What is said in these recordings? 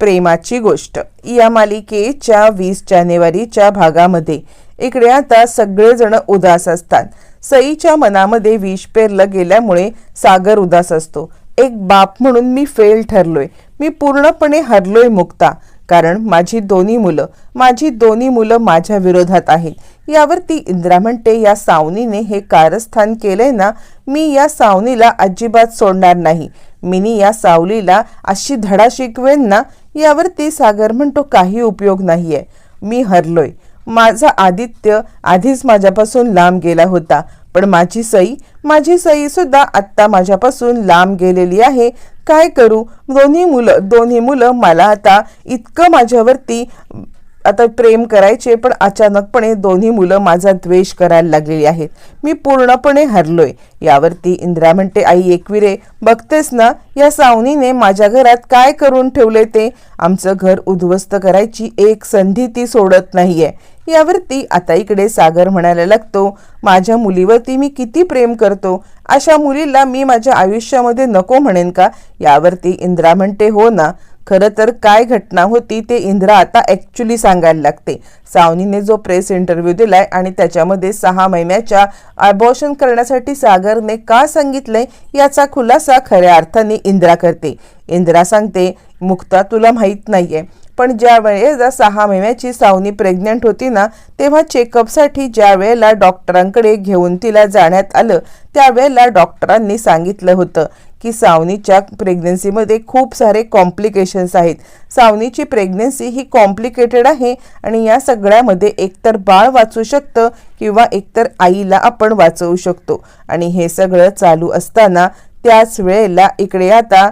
प्रेमाची गोष्ट. या मालिकेच्या वीस जानेवारीच्या भागामध्ये इकडे आता सगळेजण उदास असतात. सईच्या मनामध्ये विष पेरलं गेल्यामुळे सागर उदास असतो. एक बाप म्हणून मी फेल ठरलोय. मी पूर्णपणे हरलोय मुक्ता. कारण माझी दोन्ही मुलं माझी दोन्ही मुलं माझ्या विरोधात आहेत. यावरती इंद्रा म्हणते या सावनीने हे कारस्थान केलंय ना मी या सावनीला अजिबात सोडणार नाही. मिनी या सावलीला अशी धडा शिकवेन ना यावरती सागर म्हणतो काही उपयोग नाहीये. मी हरलोय. माझा आदित्य आधीच माझ्यापासून लांब गेला होता. पण माझी सई माझी सई सुद्धा आत्ता माझ्यापासून लांब गेलेली आहे. काय करू? दोन्ही मुलं दोन्ही मुलं मला आता इतकं माझ्यावरती आता प्रेम करायचे पण अचानकपणे दोन्ही मुलं माझा द्वेष करायला लागलेली आहेत. मी पूर्णपणे हरलोय. यावरती इंदिरा म्हणते आई एकविरे बघतेस ना या सावनीने माझ्या घरात काय करून ठेवले ते? आमचं घर उद्ध्वस्त करायची एक संधी ती सोडत नाहीये. यावरती आता इकडे सागर म्हणायला लागतो माझ्या मुलीवरती मी किती प्रेम करतो? अशा मुलीला मी माझ्या आयुष्यामध्ये नको म्हणेन का? यावरती इंदिरा म्हणते हो ना खरं तर काय घटना होती ते इंदिरा आता ॲक्च्युली सांगायला लागते. सावनीने जो प्रेस इंटरव्ह्यू दिलाय आणि त्याच्यामध्ये सहा महिन्याच्या अबॉर्शन करण्यासाठी सागरने का सांगितलंय याचा खुलासा खऱ्या अर्थाने इंदिरा करते. इंदिरा सांगते मुक्ता तुला माहीत नाहीये. पण ज्या वेळेला सहा महिन्याची सावनी प्रेग्नंट होती ना तेव्हा चेकअपसाठी ज्या वेळेला डॉक्टरांकडे घेऊन तिला जाण्यात आलं त्यावेळेला डॉक्टरांनी सांगितलं होतं की सावनीच्या प्रेग्नन्सीमध्ये खूप सारे कॉम्प्लिकेशन्स आहेत. सावनीची प्रेग्नन्सी ही कॉम्प्लिकेटेड आहे आणि या सगळ्यामध्ये एकतर बाळ वाचू शकतं किंवा एकतर आईला आपण वाचवू शकतो. आणि हे सगळं चालू असताना त्याच वेळेला इकडे आता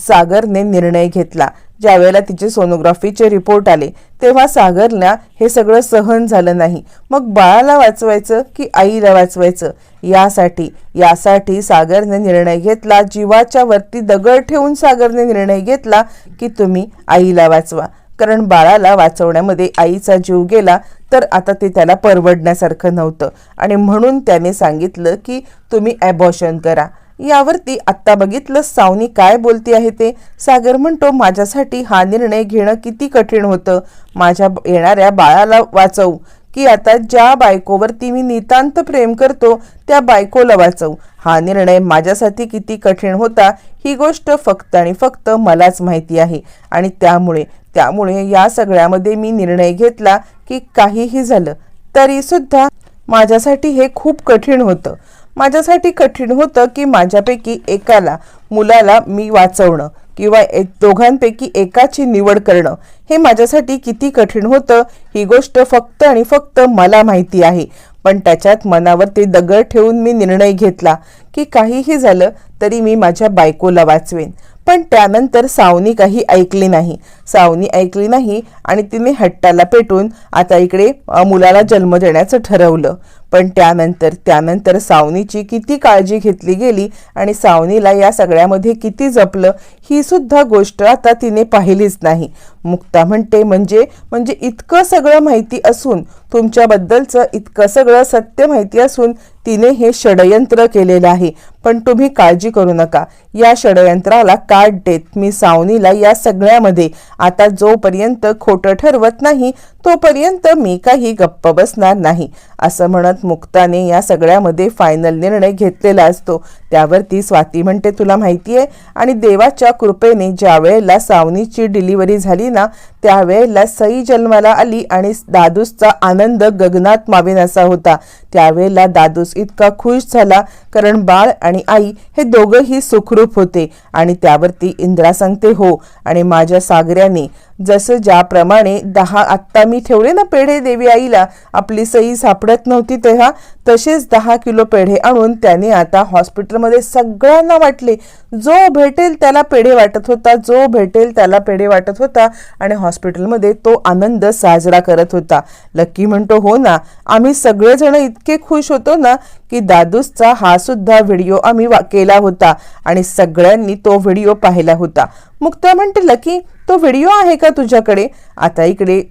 सागरने निर्णय घेतला. ज्यावेळेला तिचे सोनोग्राफीचे रिपोर्ट आले तेव्हा सागरला हे सगळं सहन झालं नाही. मग बाळाला वाचवायचं की आईला वाचवायचं? यासाठी यासाठी सागरने निर्णय घेतला. जीवाच्या वरती दगड ठेवून सागरने निर्णय घेतला की तुम्ही आईला वाचवा. कारण बाळाला वाचवण्यामध्ये आईचा जीव गेला तर आता ते त्याला परवडण्यासारखं नव्हतं. आणि म्हणून त्याने सांगितलं की तुम्ही ॲबॉशन करा. यावरती आत्ता बघितलं सावनी काय बोलती आहे ते. सागर म्हणतो माझ्यासाठी हा निर्णय घेणं किती कठीण होतं. माझ्या येणाऱ्या बाळाला वाचवू. की आता ज्या बायकोवरती मी नितांत प्रेम करतो त्या बायकोला वाचवू. हा निर्णय माझ्यासाठी किती कठीण होता ही गोष्ट फक्त आणि फक्त मलाच माहिती आहे. आणि त्यामुळे त्यामुळे या सगळ्यामध्ये मी निर्णय घेतला की काहीही झालं तरी सुद्धा माझ्यासाठी हे खूप कठीण होतं. माझ्यासाठी कठीण होतं की माझ्यापैकी एकाला मुलाला मी वाचवणं किंवा एक दोघांपैकी एकाची निवड करणं हे माझ्यासाठी किती कठीण होतं ही गोष्ट फक्त आणि फक्त मला माहिती आहे. पण त्याच्यात मनावरती दगड ठेवून मी निर्णय घेतला की काहीही झालं तरी मी माझ्या बायकोला वाचवेन. पण त्यानंतर सावनी काही ऐकली नाही. सावनी ऐकली नाही आणि तिने हट्टाला पेटून आता इकडे मुलाला जन्म देण्याचं ठरवलं. पण त्यानंतर त्यानंतर सावनीची किती काळजी घेतली गेली आणि सावनीला या सगळ्यामध्ये किती जपलं ही सुद्धा गोष्ट आता तिने पाहिलीच नाही. मुक्ता म्हणते म्हणजे म्हणजे इतकं सगळं माहिती असून तुमच्याबद्दलचं इतकं सगळं सत्य माहिती असून तिने हे षडयंत्र केलेलं आहे. पण तुम्ही काळजी करू नका. या षडयंत्राला काट देत मी सावनीला या सगळ्यामध्ये. आता जोपर्यंत खोटं ठरवत नाही तोपर्यंत मी काही गप्प बसणार नाही. असं म्हणत मुक्ताने या सगळ्यामध्ये फायनल निर्णय घेतलेला असतो. त्यावरती स्वाती म्हणते तुला माहिती आहे आणि देवाच्या कृपेने ज्या वेळेला सावनीची डिलिव्हरी झाली ना त्यावेळेला सई जन्माला आली आणि दादूसचा आनंद गगनात मावेन असा होता. त्यावेळेला दादूस इतका खुश झाला कारण बाळ आणि आई हे दोघंही सुखरूप होते. आणि त्यावरती इंद्रा सांगते हो आणि माझ्या सागऱ्याने जसं ज्याप्रमाणे दहा आत्ता मी ठेवले ना पेढे देवी आईला आपली सई सापडत नव्हती तेव्हा तसेच दहा किलो पेढे आणून त्याने आता हॉस्पिटलमध्ये सगळ्यांना वाटले. जो भेटेल त्याला पेढे वाटत होता जो भेटेल त्याला पेढे वाटत होता आणि हॉस्पिटलमध्ये तो आनंद साजरा करत होता. लक्की म्हणतो हो ना आम्ही सगळेजण इतके खुश होतो ना की दादूसचा हा सुद्धा व्हिडिओ आम्ही केला होता आणि सगळ्यांनी तो व्हिडिओ पाहिला होता. मुक्ता म्हणते लकी तो व्हिडिओ आहे का तुझ्याकडे? आता इकडे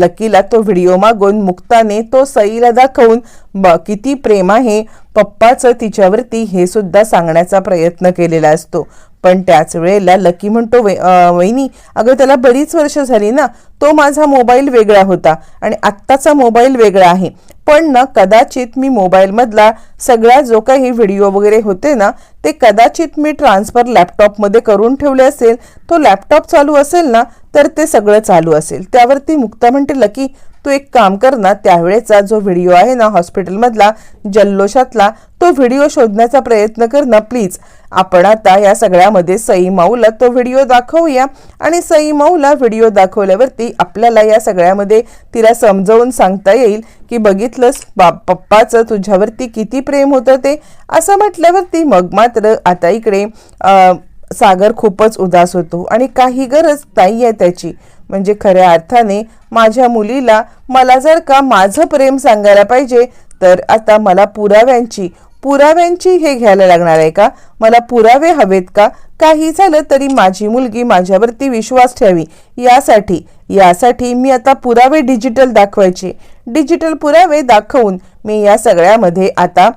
लकीला तो व्हिडिओ मागून मुक्ताने तो सईला दाखवून ब किती प्रेम आहे. पप्पाचं तिच्यावरती हे सुद्धा सांगण्याचा प्रयत्न केलेला असतो. पण त्याच वेळेला लकी म्हणतो वहिनी अगं त्याला बरीच वर्ष झाली ना तो माझा मोबाईल वेगळा होता आणि आत्ताचा मोबाईल वेगळा आहे. पण ना कदाचित मी मोबाईलमधला सगळा जो काही व्हिडिओ वगैरे होते ना ते कदाचित मी ट्रान्सफर लॅपटॉपमध्ये करून ठेवले असेल तो लॅपटॉप चालू असेल ना तर ते सगळं चालू असेल. त्यावरती मुक्ता म्हणते लकी तू एक काम कर ना त्यावेळेचा जो व्हिडिओ आहे ना हॉस्पिटलमधला जल्लोषातला तो व्हिडिओ शोधण्याचा प्रयत्न कर ना प्लीज. आपण आता या सगळ्यामध्ये सई माऊला तो व्हिडिओ दाखवूया. आणि सई माऊला व्हिडिओ दाखवल्यावरती आपल्याला या सगळ्यामध्ये तिला समजावून सांगता येईल की बघितलंस बाप पप्पाचं तुझ्यावरती किती प्रेम होतं ते. असं म्हटल्यावरती मग मात्र आता इकडे सागर खूपच उदास होतो आणि काही गरज नाही आहे त्याची. म्हणजे खऱ्या अर्थाने माझ्या मुलीला मला जर का माझं प्रेम सांगायला पाहिजे तर आता मला पुराव्यांची पुराव्यांची हे घ्यायला लागणार आहे का? मला पुरावे हवेत का? काही झालं तरी माझी मुलगी माझ्यावरती विश्वास ठेवी यासाठी यासाठी मी आता पुरावे डिजिटल दाखवायचे. डिजिटल पुरावे दाखवून मी या सगळ्यामध्ये आता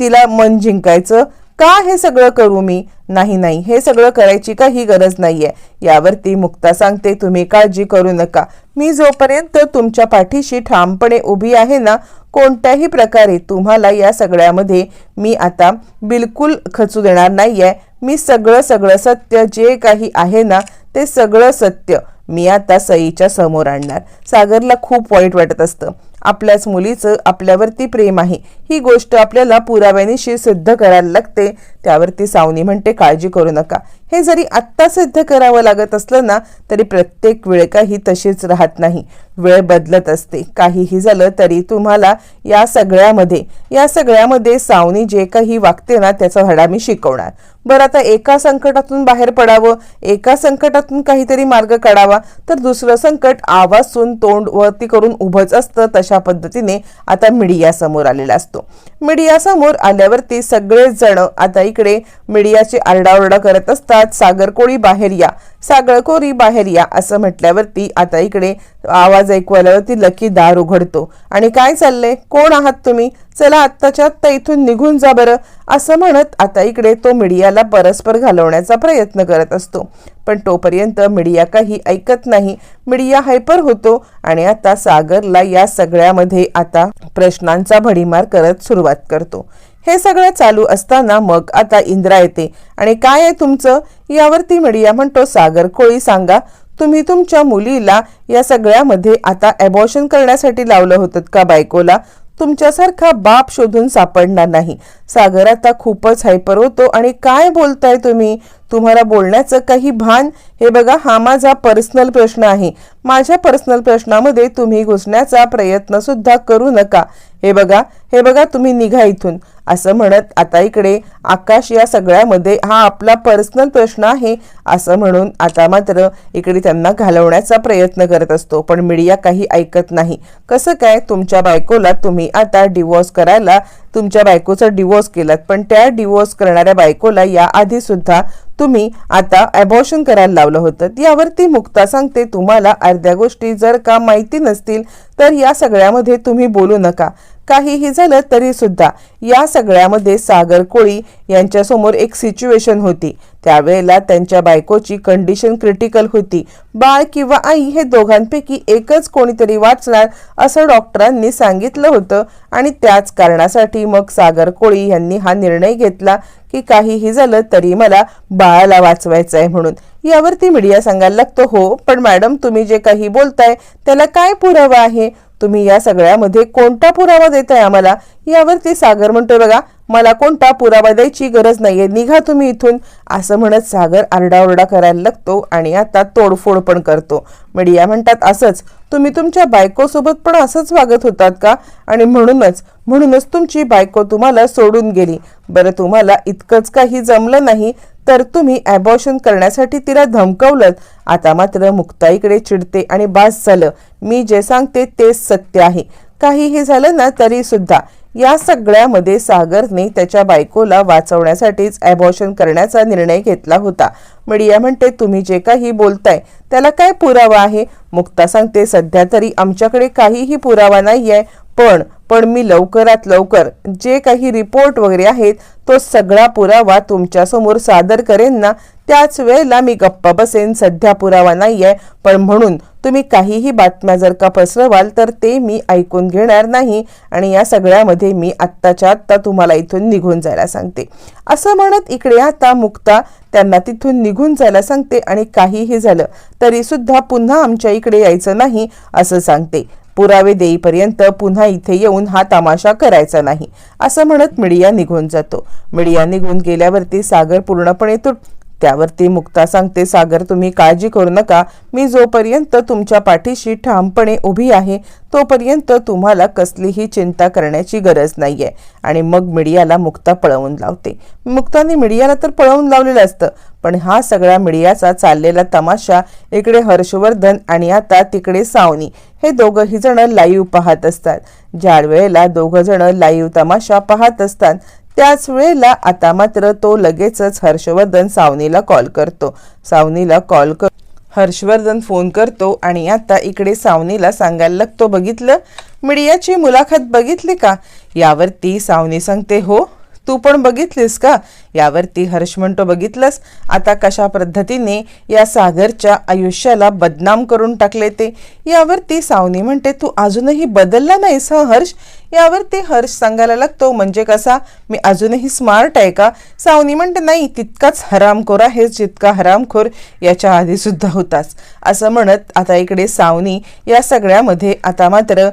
तिला मन जिंकायचं का हे सगळं करू मी? नाही नाही हे सगळं करायची काही गरज नाहीये. यावरती मुक्ता सांगते तुम्ही काळजी करू नका. मी जोपर्यंत तुमच्या पाठीशी ठामपणे उभी आहे ना कोणत्याही प्रकारे तुम्हाला या सगळ्यामध्ये मी आता बिलकुल खचू देणार नाहीये. मी सगळं सगळं सत्य जे काही आहे ना ते सगळं सत्य मी आता सईच्या समोर आणणार. सागरला खूप वाईट वाटत असतं. आपल्याच मुलीचं आपल्यावरती प्रेम आहे. ही गोष्ट आपल्याला पुराव्यानिशी सिद्ध करायला लागते. त्यावरती सावनी म्हणते काळजी करू नका. हे जरी आत्ता सिद्ध करावं लागत असलं ना तरी प्रत्येक वेळ काही तशीच राहत नाही. वेळ बदलत असते. काहीही झालं तरी तुम्हाला या सगळ्यामध्ये या सगळ्यामध्ये सावनी जे काही वागते ना त्याचा धडा मी शिकवणार. बरं आता एका संकटातून बाहेर पडावं एका संकटातून काहीतरी मार्ग काढावा तर दुसरं संकट आवाजून तोंड वरती करून उभंच असतं तशा अशा पद्धतीने आता मीडियासमोर आलेला असतो. मीडियासमोर आल्यावरती सगळेच जण आता इकडे मीडियाची आरडाओरडा करत असतात. सागरकोळी बाहेर या सागरकोळी बाहेर या असं म्हटल्यावरती आता इकडे आवाज ऐकू आल्यावरती लकी दार उघडतो. आणि काय चाललंय? कोण आहात तुम्ही? चला आत्ताच्या आत्ता इथून निघून जा बरं असं म्हणत आता इकडे तो मीडियाला परस्पर घालवण्याचा प्रयत्न करत असतो. पण तोपर्यंत मीडिया काही ऐकत नाही. मीडिया हायपर होतो आणि आता सागरला या सगळ्यामध्ये आता प्रश्नांचा भडीमार करत सुरुवात करतो. हे सगळं चालू असताना मग आता इंद्रा येते. आणि काय आहे तुमचं? यावरती मीडिया म्हणतो सागर कोळी सांगा. तुम्ही तुमच्या मुलीला या सगळ्यामध्ये आता अबॉर्शन करण्यासाठी लावलं होतं का बायकोला? तुमच्यासारखा बाप शोधून सापडणार नाही. सागर आता खूपच हायपर होतो. आणि काय बोलताय तुम्ही? तुम्हाला बोलण्याचं काही भान? हे बघा हा माझा पर्सनल प्रश्न आहे. माझ्या पर्सनल प्रश्नामध्ये तुम्ही घुसण्याचा प्रयत्न सुद्धा करू नका. हे बघा हे बघा तुम्ही निघा इथून. असं म्हणत आता इकडे आकाश या सगळ्यामध्ये हा आपला पर्सनल प्रश्न आहे असं म्हणून आता मात्र इकडे त्यांना घालवण्याचा प्रयत्न करत असतो. पण मीडिया काही ऐकत नाही. कसं काय? तुमच्या बायकोला तुम्ही आता डिवॉर्स करायला तुमच्या बायकोचा डिवोर्स केलात पण त्या डिवोर्स करणाऱ्या बायकोला याआधी सुद्धा तुम्ही आता अबॉर्शन करायला लावलं होतं. यावरती मुक्ता सांगते तुम्हाला अर्ध्या गोष्टी जर का माहिती नसतील तर या सगळ्यामध्ये तुम्ही बोलू नका. काहीही झालं तरी सुद्धा या सगळ्यामध्ये सागर कोळी यांच्यासमोर एक सिच्युएशन होती. त्यावेळेला त्यांच्या बायकोची कंडिशन क्रिटिकल होती. बाळ किंवा आई हे दोघांपैकी एकच कोणीतरी वाचणार असं डॉक्टरांनी सांगितलं होतं आणि त्याच कारणासाठी मग सागर कोळी यांनी हा निर्णय घेतला की काहीही झालं तरी मला बाळाला वाचवायचं आहे म्हणून. यावरती मीडिया सांगायला लागतो हो पण मॅडम तुम्ही जे काही बोलताय त्याला काय पुरावा आहे? तुम्ही या सगळ्यामध्ये कोणता पुरावा देताय आम्हाला? यावरती सागर म्हणतोय बघा मला कोणता पुरावा द्यायची गरज नाहीये निघा तुम्ही इथून. असं म्हणत सागर आरडाओरडा करायला लागतो आणि आता तोडफोड पण करतो. मीडिया म्हणतात असंच तुम्ही तुमच्या बायकोसोबत पण असंच वागत होतात का? आणि म्हणूनच म्हणूनच तुमची बायको तुम्हाला सोडून गेली. बरं तुम्हाला इतकंच काही जमलं नाही तर तुम्ही ॲबॉशन करण्यासाठी तिला धमकवलं आता मात्र मुक्ताईकडे चिडते आणि बास झालं. मी जे सांगते तेच सत्य आहे. काहीही झालं ना तरी सुद्धा या सगळ्यामध्ये सागरने त्याच्या बायकोला वाचवण्यासाठीच ॲबॉशन करण्याचा निर्णय घेतला होता. मीडिया म्हणते तुम्ही जे काही बोलताय त्याला काय पुरावा आहे? मुक्ता सांगते सध्या तरी आमच्याकडे काहीही पुरावा नाही आहे पण पण मी लवकरात लवकर जे काही रिपोर्ट वगैरे आहेत तो सगळा पुरावा तुमच्यासमोर सादर करेन ना. त्याच वेळेला मी गप्पा बसेन सध्या पुरावा नाही आहे पण म्हणून तुम्ही काहीही बातम्या जर का पसरवाल तर ते मी ऐकून घेणार नाही आणि या सगळ्यामध्ये मी आत्ताच्या आत्ता तुम्हाला इथून निघून जायला सांगते. असं म्हणत इकडे आता मुक्ता त्यांना तिथून निघून जायला सांगते आणि काहीही झालं तरीसुद्धा पुन्हा आमच्या इकडे यायचं नाही असं सांगते. पुरावे देईपर्यंत पुन्हा इथे येऊन हा तमाशा करायचा नाही असं म्हणत मीडिया निघून जातो. मीडिया निघून गेल्यावरती सागर पूर्णपणे तुट त्यावरती मुक्ता सांगते सागर तुम्ही काळजी करू नका. मी जोपर्यंत तुमच्या पाठीशी ठामपणे उभी आहे तोपर्यंत तुम्हाला कसलीही चिंता करण्याची गरज नाहीये. आणि मग मीडियाला मुक्ता पळवून लावते. मुक्ताने मीडियाला तर पळवून लावलेलं असतं पण हा सगळा मीडियाचा चाललेला तमाशा इकडे हर्षवर्धन आणि आता तिकडे सावनी. हे दोघंही जण लाईव्ह पाहत असतात. ज्या वेळेला दोघं जण लाईव्ह तमाशा पाहत असतात त्याच वेळेला आता मात्र तो लगेचच हर्षवर्धन सावनीला कॉल करतो. सावनीला कॉल कर हर्षवर्धन फोन करतो आणि आता इकडे सावनीला सांगायला लागतो बघितलं? मीडियाची मुलाखत बघितली का? यावरती सावनी सांगते हो. तू पण बघितलीस का? यावरती हर्ष म्हणतो बघितलंस? आता कशा पद्धतीने या सागरच्या आयुष्याला बदनाम करून टाकले ते? यावरती सावनी म्हणते तू अजूनही बदलला नाहीस हा हर्ष? यावरती हर्ष सांगायला लागतो म्हणजे कसा? मी अजूनही स्मार्ट आहे का? सावनी म्हणते नाही तितकाच हरामखोर आहे जितका हरामखोर याच्या आधी सुद्धा होताच असं म्हणत आता इकडे सावनी या सगळ्यामध्ये आता मात्र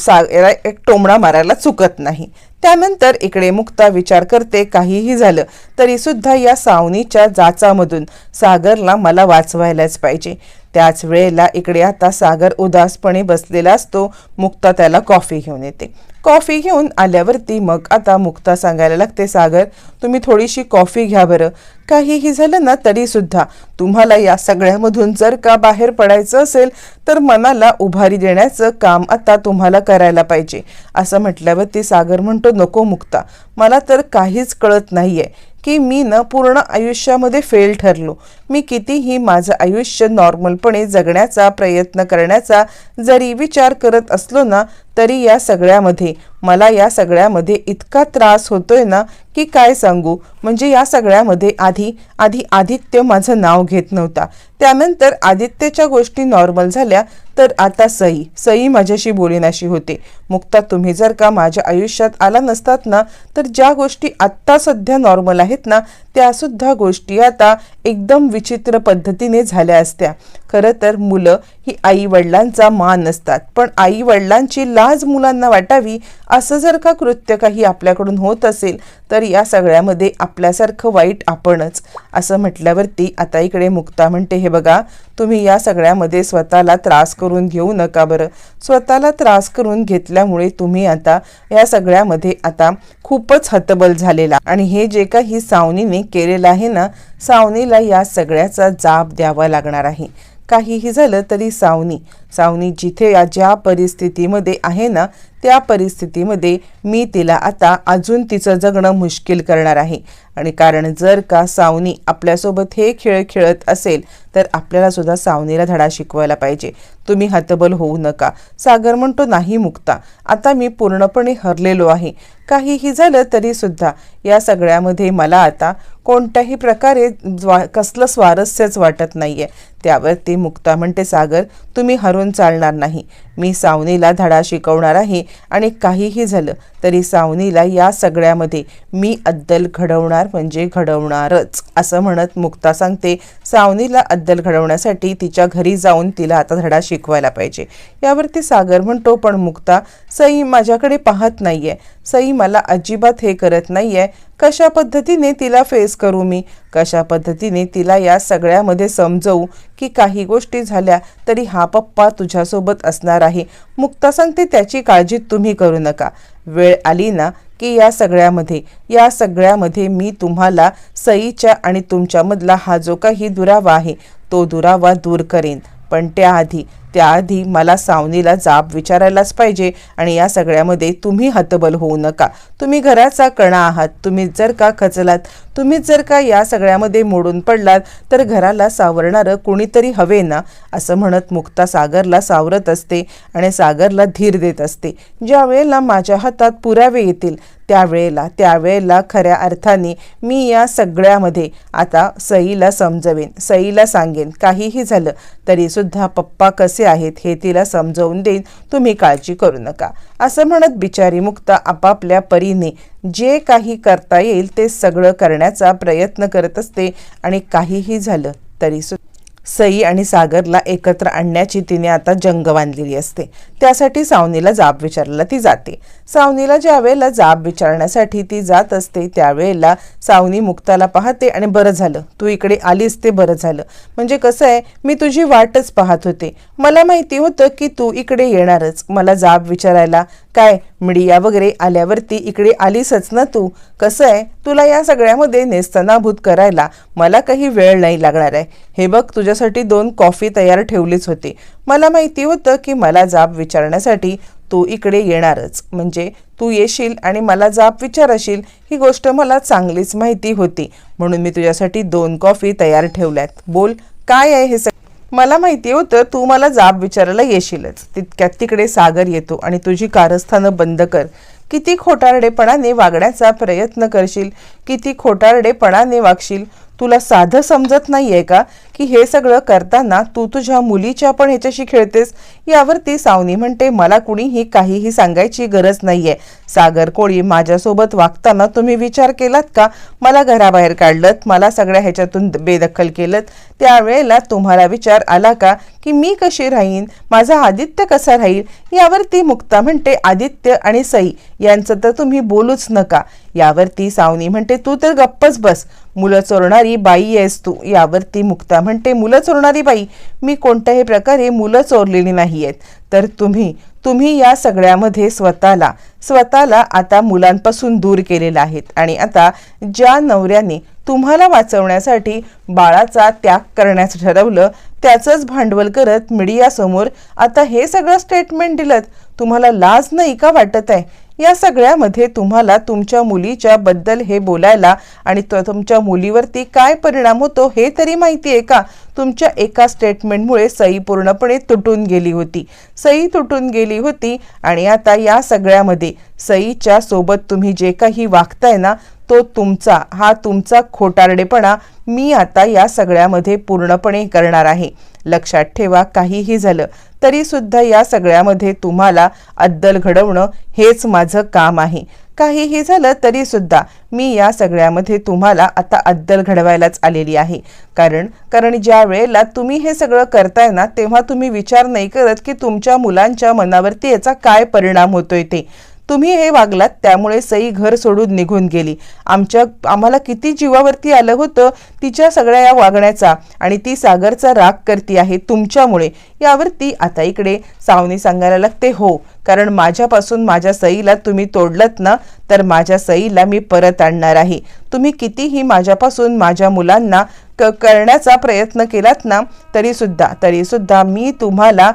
सा एक टोमणा मारायला चुकत नाही. त्यानंतर इकडे मुक्ता विचार करते काहीही झालं तरी सुद्धा या सावनीच्या जाचामधून सागरला मला वाचवायलाच पाहिजे. त्याच वेळेला इकडे आता सागर उदासपणे बसलेला असतो मुक्ता त्याला कॉफी घेऊन येते. कॉफी घेऊन आल्यावरती मग आता मुक्ता सांगायला लागते सागर तुम्ही थोडीशी कॉफी घ्या बरं. काहीही झालं ना तरीसुद्धा तुम्हाला या सगळ्यामधून जर का बाहेर पडायचं असेल तर मनाला उभारी देण्याचं काम आता तुम्हाला करायला पाहिजे. असं म्हटल्यावरती सागर म्हणतो नको मुक्ता. मला तर काहीच कळत नाही आहे की मी न पूर्ण आयुष्यामध्ये फेल ठरलो. मी कितीही माझं आयुष्य नॉर्मलपणे जगण्याचा प्रयत्न करण्याचा जरी विचार करत असलो ना तरी या सगळ्यामध्ये मला या सगळ्यामध्ये इतका त्रास होतोय ना की काय सांगू? म्हणजे या सगळ्यामध्ये आधी आधी आदित्य माझं नाव घेत नव्हता. त्यानंतर आदित्यच्या गोष्टी नॉर्मल झाल्या तर आता सई सई माझ्याशी बोलीनाशी होते. मुक्ता तुम्ही जर का माझ्या आयुष्यात आला नसतात ना तर ज्या गोष्टी आत्ता सध्या नॉर्मल आहेत ना त्यासुद्धा गोष्टी आता एकदम विचित्र पद्धतीने झाल्या असत्या. खरं तर मुलं ही आई वडिलांचा मान असतात. पण आई वडिलांची लाज मुलांना वाटावी असं जर का कृत्य काही आपल्याकडून होत असेल तर या सगळ्यामध्ये आपल्यासारखं वाईट आपणच. असं म्हटल्यावरती आता इकडे मुक्ता म्हणते हे बघा तुम्ही या सगळ्यामध्ये स्वतःला त्रास करून घेऊ नका बरं. स्वतःला त्रास करून घेतल्यामुळे तुम्ही आता या सगळ्यामध्ये आता खूपच हतबल झालेला आणि हे जे काही सावनीने केलेलं आहे ना सावनीला या सगळ्याचा जाब द्यावा लागणार आहे. काहीही झालं तरी सावनी. सावनी जिथे या ज्या परिस्थितीमध्ये आहे ना त्या परिस्थितीमध्ये मी तिला आता अजून तिचं जगणं मुश्किल करणार आहे. आणि कारण जर का सावनी आपल्यासोबत हे खेळ खेळत असेल तर आपल्याला सुद्धा सावनीला धडा शिकवायला पाहिजे. तुम्ही हतबल होऊ नका. सागर म्हणतो नाही मुक्ता आता मी पूर्णपणे हरलेलो आहे. काहीही झालं तरीसुद्धा या सगळ्यामध्ये मला आता कोणत्याही प्रकारे ज्वा कसलं स्वारस्यच वाटत नाही आहे त्यावरती मुक्ता म्हणते सागर तुम्ही हरून चालणार नाही. मी सावनीला धडा शिकवणार आहे आणि काहीही झालं तरी सावनीला या सगळ्यामध्ये मी अद्दल घडवणार म्हणजे घडवणारच असं म्हणत मुक्ता सांगते. सावनीला अद्दल घडवण्यासाठी तिच्या घरी जाऊन तिला आता धडा शिकवायला पाहिजे. यावरती सागर म्हणतो पण मुक्ता सई माझ्याकडे पाहत नाहीये. सई मला अजिबात हे करत नाहीये. कशा पद्धतीने तिला फेस करू मी? कशा पद्धतीने तिला या सगळ्यामध्ये समजवू की काही गोष्टी झाल्या तरी हा पप्पा तुझ्यासोबत असणार आहे? मुक्ता सांगते त्याची काळजी तुम्ही करू नका. वेळ आली ना की या सगळ्यामध्ये या सगळ्यामध्ये मी तुम्हाला सईच्या आणि तुमच्यामधला हा जो काही दुरावा आहे तो दुरावा दूर करेन. पण त्याआधी त्याआधी मला सावनीला जाब विचारायलाच पाहिजे आणि या सगळ्यामध्ये तुम्ही हतबल होऊ नका. तुम्ही घराचा कणा आहात तुम्ही जर का खचलात तुम्हीच जर का या सगळ्यामध्ये मोडून पडलात तर घराला सावरणारं कोणीतरी हवे ना असं म्हणत मुक्ता सागरला सावरत असते आणि सागरला धीर देत असते. ज्या वेळेला माझ्या हातात पुरावे येतील त्यावेळेला त्यावेळेला खऱ्या अर्थाने मी या सगळ्यामध्ये आता सईला समजवेन सईला सांगेन काहीही झालं तरीसुद्धा पप्पा कसे आहेत हे तिला समजवून देईन. तुम्ही काळजी करू नका. असं म्हणत बिचारी मुक्ता आपापल्या परीने जे काही करता येईल ते सगळं करण्याचा प्रयत्न करत असते आणि काहीही झालं तरी सुद्धा सई आणि सागरला एकत्र आणण्याची तिने आता जंग बांधलेली असते. त्यासाठी सावनीला जाब विचारायला ती जाते. सावनीला ज्या वेळेला जाब विचारण्यासाठी ती जात असते त्यावेळेला सावनी मुक्ताला पाहते आणि बरं झालं तू इकडे आलीस ते बरं झालं. म्हणजे कसं आहे मी तुझी वाटच पाहत होते. मला माहिती होतं की तू इकडे येणारच. मला जाब विचारायला काय मीडिया वगैरे आल्यावरती इकडे आलीसच ना तू. कसं आहे? तुला या सगळ्यामध्ये नेस्तनाभूत करायला मला काही वेळ नाही लागणार आहे. हे बघ तुझ्यासाठी दोन कॉफी तयार ठेवलीच होती. मला माहिती होतं की मला जाब विचारण्यासाठी तू इकडे येणारच. म्हणजे तू येशील आणि मला जाब विचारशील ही गोष्ट मला चांगलीच माहिती होती. म्हणून मी तुझ्यासाठी दोन कॉफी तयार ठेवल्यात. बोल काय आहे हे सगळं? मला माहिती होतं तू मला जाब विचारायला येशीलच. तितक्यात तिकडे सागर येतो आणि तुझी कारस्थानं बंद कर. किती खोटारडेपणाने वागण्याचा प्रयत्न करशील? किती खोटारडेपणाने वागशील? तुला साधं समजत नाहीये का की हे सगळं करताना तू तुझ्या मुलीच्या पण ह्याच्याशी खेळतेस? यावर ती सावनी म्हणते मला कुणीही काहीही सांगायची गरज नाहीये. सागर कोळी माझ्यासोबत वागताना तुम्ही विचार केलात का? मला घराबाहेर काढलं मला सगळ्या ह्याच्यातून बेदखल केलं त्यावेळेला तुम्हाला विचार आला का की मी कशी राहीन? माझा आदित्य कसा राहील? यावरती मुक्ता म्हणते आदित्य आणि सई यांचं तर तुम्ही बोलूच नका. यावरती सावनी म्हणते तू तर गप्पच बस. मुलं चोरणारी बाई आहेस तू. यावरती मुक्ता म्हणते मुलं चोरणारी बाई? मी कोणत्याही प्रकारे मुलं चोरलेली नाही आहेत. तर तुम्ही तुम्ही या सगळ्यामध्ये स्वतःला स्वतःला आता मुलांपासून दूर केलेलं आहेत. आणि आता ज्या नवऱ्याने तुम्हाला वाचवण्यासाठी बाळाचा त्याग करण्याचं ठरवलं त्याचंच भांडवल करत मीडियासमोर आता हे सगळं स्टेटमेंट दिलं तुम्हाला लाज नाही का वाटत आहे? या सगळ्यामध्ये तुम्हाला तुमच्या मुलीच्या बद्दल हे बोलायला आणि तो तुमच्या मुलीवरती काय परिणाम होतो हे तरी माहिती आहे का? तुमच्या एका स्टेटमेंटमुळे सई पूर्णपणे तुटून गेली होती. सई तुटून गेली होती आणि आता या सगळ्यामध्ये सईच्या सोबत तुम्ही जे काही वागताय ना तो तुमचा हा तुमचा खोटारडेपणा मी आता या सगळ्यामध्ये पूर्णपणे करणार आहे. लक्षात ठेवा काहीही झालं तरी सुद्धा या सगळ्यामध्ये तुम्हाला अद्दल घडवणं हेच माझं काम आहे. काहीही झालं तरी सुद्धा मी या सगळ्यामध्ये तुम्हाला आता अद्दल घडवायलाच आलेली आहे. कारण कारण ज्या वेळेला तुम्ही हे सगळं करताय ना तेव्हा तुम्ही विचार नाही करत की तुमच्या मुलांच्या मनावरती याचा काय परिणाम होतोय ते. तुम्ही हे वागलात त्यामुळे सई घर सोडून निघून गेली. आमच्या आम्हाला किती जीवावरती आलं होतं तिच्या सगळ्या या वागण्याचा आणि ती सागरचा राग करती आहे तुमच्यामुळे. यावरती आता इकडे सावनी सांगायला लागते हो कारण माझ्यापासून माझ्या सईला तुम्ही तोडलत ना तर माझ्या सईला मी परत आणणार आहे. तुम्ही कितीही माझ्यापासून माझ्या मुलांना क करण्याचा प्रयत्न केलात ना तरीसुद्धा तरीसुद्धा मी तुम्हाला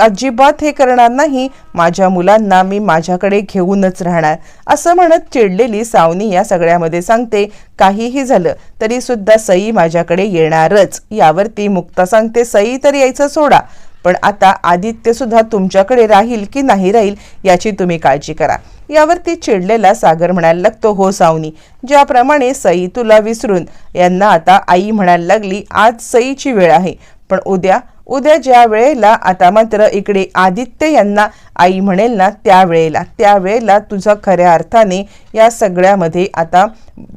अजिबात हे करणार नाही. माझ्या मुलांना मी माझ्याकडे घेऊनच राहणार. असं म्हणत चिडलेली सावनी या सगळ्यामध्ये सांगते काहीही झालं तरीसुद्धा सई माझ्याकडे येणारच. यावरती मुक्ता सांगते सई तर यायचं सोडा. पण आता आदित्यसुद्धा तुमच्याकडे राहील की नाही राहील याची तुम्ही काळजी करा. यावरती चिडलेला सागर म्हणायला लागतो हो सावनी. ज्याप्रमाणे सई तुला विसरून यांना आता आई म्हणायला लागली आज सईची वेळ आहे. पण उद्या उद्या ज्या वेळेला आता मात्र इकडे आदित्य यांना आई म्हणेल ना त्यावेळेला त्यावेळेला तुझा खऱ्या अर्थाने या सगळ्यामध्ये आता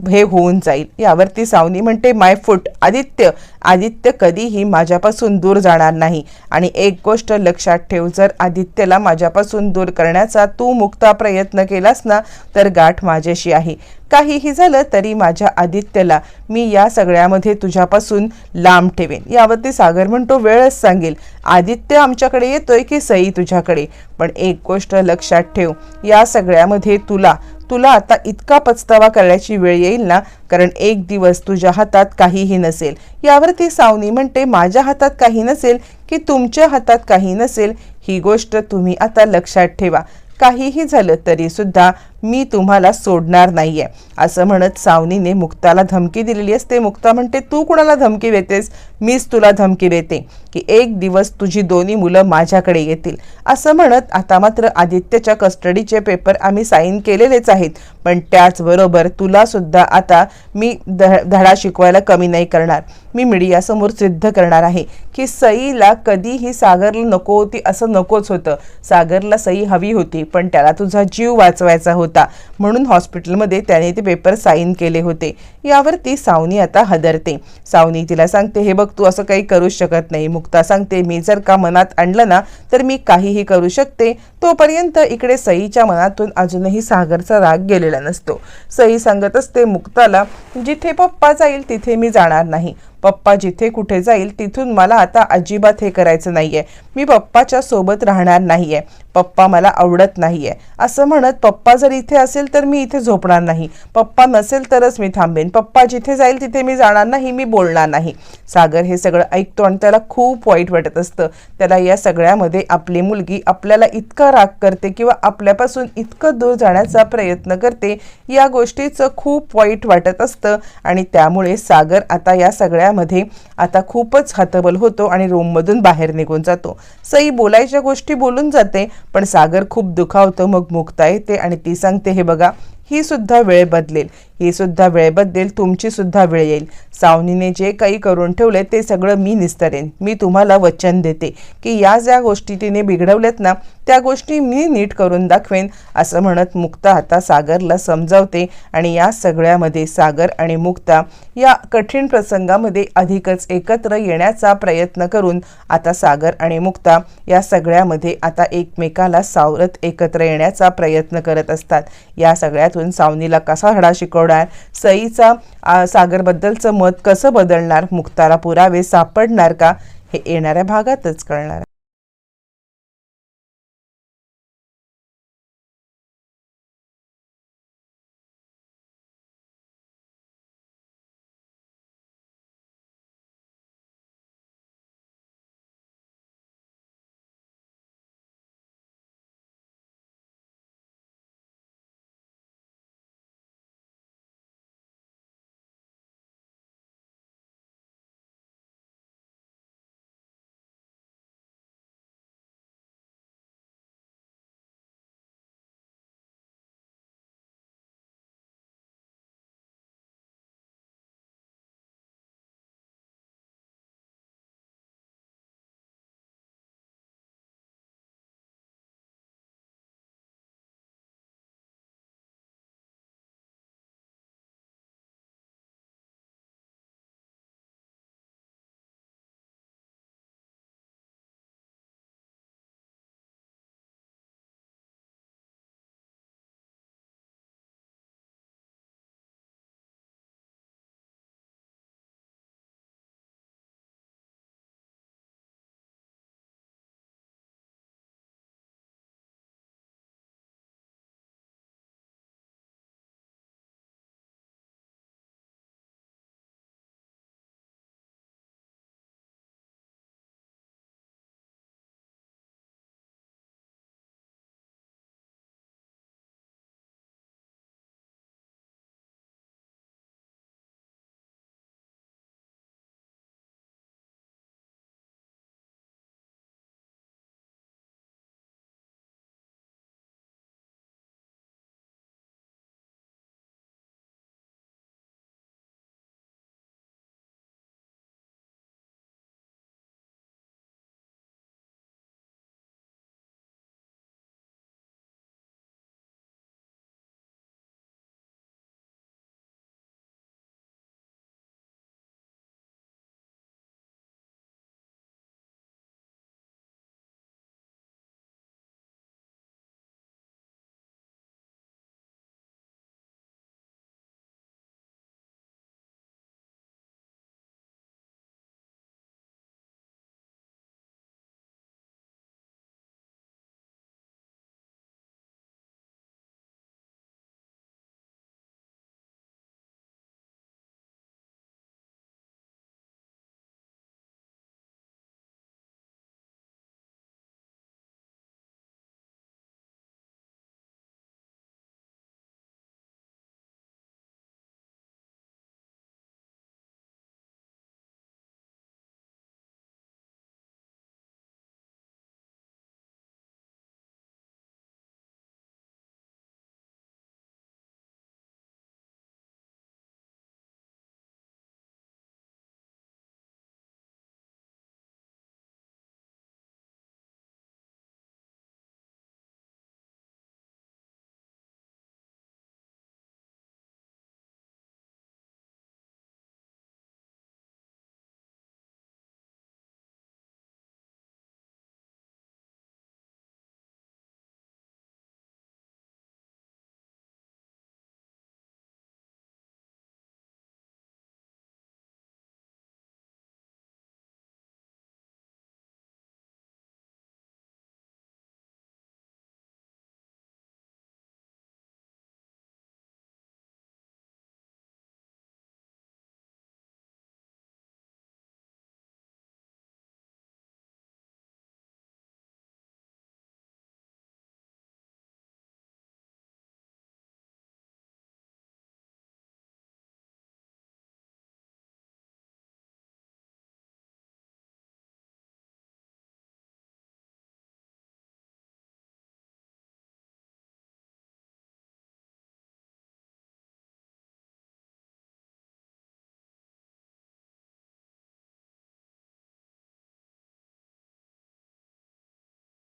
हे होऊन जाईल. यावरती सावनी म्हणते माय फुट आदित्य आदित्य कधीही माझ्यापासून दूर जाणार नाही. आणि एक गोष्ट लक्षात ठेव जर आदित्यला माझ्यापासून दूर करण्याचा तू मुक्ता प्रयत्न केलास ना तर गाठ माझ्याशी आहे. काहीही झालं तरी माझ्या आदित्यला मी या सगळ्यामध्ये तुझ्यापासून लांब ठेवेन. यावरती सागर म्हणतो वेळच सांगेल. आदित्य आमच्याकडे येतोय की सई तुझ्याकडे. पण एक गोष्ट लक्षात ठेव या सगळ्यामध्ये तुला तुला आता इतका पछतावा करण्याची वेळ येईल ना? कारण एक दिवस तुझ्या हातात काहीही नसेल. यावरती सावनी म्हणते माझ्या हातात काही नसेल की तुमच्या हातात काही नसेल? ही गोष्ट तुम्ही आता लक्षात ठेवा. काहीही झालं तरी सुद्धा मी तुम्हाला सोडणार नाही आहे असं म्हणत सावनीने मुक्ताला धमकी दिलेली असते. मुक्ता म्हणते तू कुणाला धमकी देतेस? मीच तुला धमकी देते की एक दिवस तुझी दोन्ही मुलं माझ्याकडे येतील. असं म्हणत आता मात्र आदित्यच्या कस्टडीचे पेपर आम्ही साईन केलेलेच आहेत. पण त्याचबरोबर तुलासुद्धा आता मी ध धडा शिकवायला कमी नाही करणार. मी मीडियासमोर सिद्ध करणार आहे की सईला कधीही सागरला नको होती असं नकोच होतं. सागरला सई हवी होती पण त्याला तुझा जीव वाचवायचा होता. म्हणून हॉस्पिटलमध्ये त्याने ते पेपर साईन केले होते. यावरती सावनी आता हदरते. सावनी तिला सांगते हे बघ तू असं काही करू शकत नाही. मुक्ता सांगते मी जर का मनात आणलं ना तर मी काहीही करू शकते. तोपर्यंत इकडे सईच्या मनातून अजूनही सागरचा राग गेलेला नसतो. सई सांगत असते मुक्ताला जिथे पप्पा जाईल तिथे मी जाणार नाही. पप्पा जिथे कुठे जाईल तिथून मला आता अजिबात हे करायचं नाहीये. मी पप्पाच्या सोबत राहणार नाहीये. पप्पा मला आवडत नाहीये. असं म्हणत पप्पा जर इथे असेल तर मी इथे झोपणार नाही. पप्पा नसेल तरच मी थांबेन. पप्पा जिथे जाईल तिथे मी जाणार नाही मी बोलणार नाही. सागर हे सगळं ऐकतो आणि त्याला खूप वाईट वाटत असतं. त्याला या सगळ्यामध्ये आपली मुलगी आपल्याला इतका राग करते किंवा आपल्यापासून इतकं दूर जाण्याचा प्रयत्न करते या गोष्टीचं खूप वाईट वाटत असतं. आणि त्यामुळे सागर आता या सगळ्या सगळ्यामध्ये आता खूपच हतबल होतो आणि रूममधून बाहेर निघून जातो. सई बोलायच्या गोष्टी बोलून जाते पण सागर खूप दुखावतो मग मुक्ता येते आणि ती सांगते हे बघा ही सुद्धा वेळ बदलेल. ही सुद्धा वेळ बदलेल तुमची सुद्धा वेळ येईल. सावनीने जे काही करून ठेवले ते सगळं मी निस्तरेन. मी तुम्हाला वचन देते की या ज्या गोष्टी तिने बिघडवल्यात ना त्या गोष्टी मी नीट करून दाखवेन असं म्हणत मुक्ता आता सागरला समजावते आणि या सगळ्यामध्ये सागर आणि मुक्ता या कठीण प्रसंगामध्ये अधिकच एकत्र येण्याचा प्रयत्न करून आता सागर आणि मुक्ता या सगळ्यामध्ये आता एकमेकाला सावरत एकत्र येण्याचा प्रयत्न करत असतात. या सगळ्यातून सावनीला कसा धडा शिकवणार सईचा सागरबद्दलचं मत कसं बदलणार? मुक्ताला पुरावे सापडणार का? हे येणाऱ्या भागातच कळणार